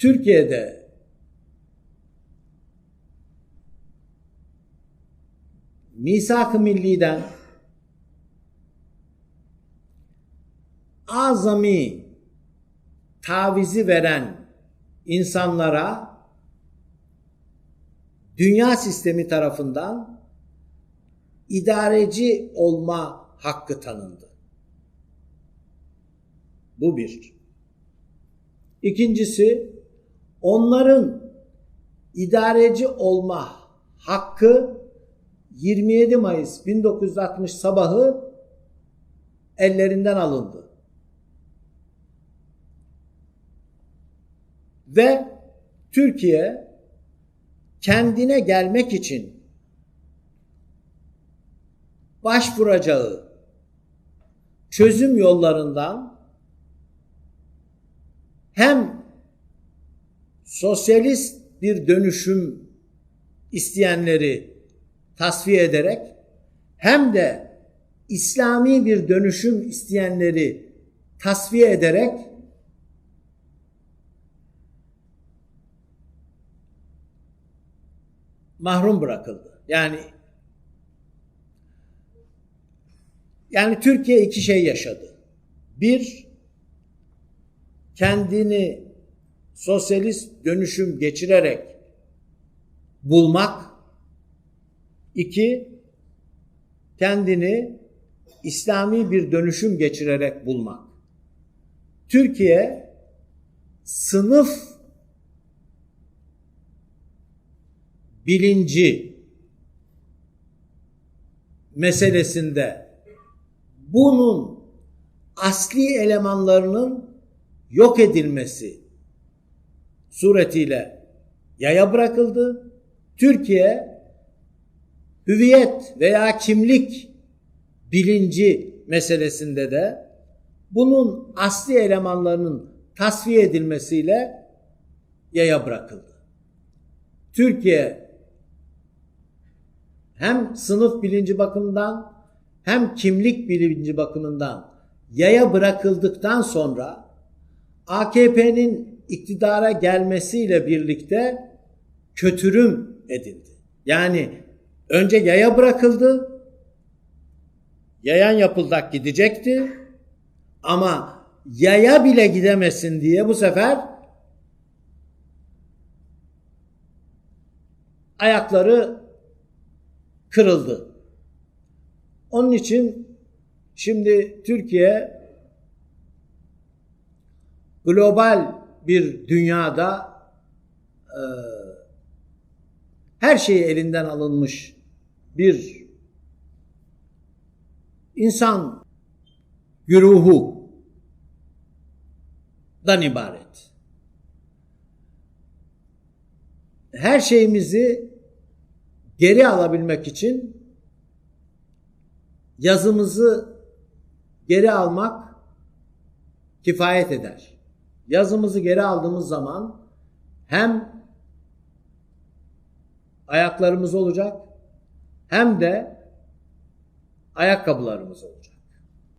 Türkiye'de misak-ı milliden azami tavizi veren insanlara dünya sistemi tarafından idareci olma hakkı tanındı. Bu bir. İkincisi onların idareci olma hakkı 27 Mayıs 1960 sabahı ellerinden alındı. Ve Türkiye kendine gelmek için başvuracağı çözüm yollarından hem sosyalist bir dönüşüm isteyenleri tasfiye ederek hem de İslami bir dönüşüm isteyenleri tasfiye ederek mahrum bırakıldı. Yani yani Türkiye iki şey yaşadı. Bir, kendini sosyalist dönüşüm geçirerek bulmak. İki, kendini İslami bir dönüşüm geçirerek bulmak. Türkiye sınıf bilinci meselesinde bunun asli elemanlarının yok edilmesi suretiyle yaya bırakıldı. Türkiye hüviyet veya kimlik bilinci meselesinde de bunun asli elemanlarının tasfiye edilmesiyle yaya bırakıldı. Türkiye hem sınıf bilinci bakımından hem kimlik bilinci bakımından yaya bırakıldıktan sonra AKP'nin iktidara gelmesiyle birlikte kötürüm edildi. Yani önce yaya bırakıldı. Yayan yapıldak gidecekti. Ama yaya bile gidemesin diye bu sefer ayakları kırıldı. Onun için şimdi Türkiye global bir dünyada e, her şeyi elinden alınmış bir insan güruhu dan ibaret. Her şeyimizi geri alabilmek için yazımızı geri almak kifayet eder. Yazımızı geri aldığımız zaman hem ayaklarımız olacak hem de ayakkabılarımız olacak.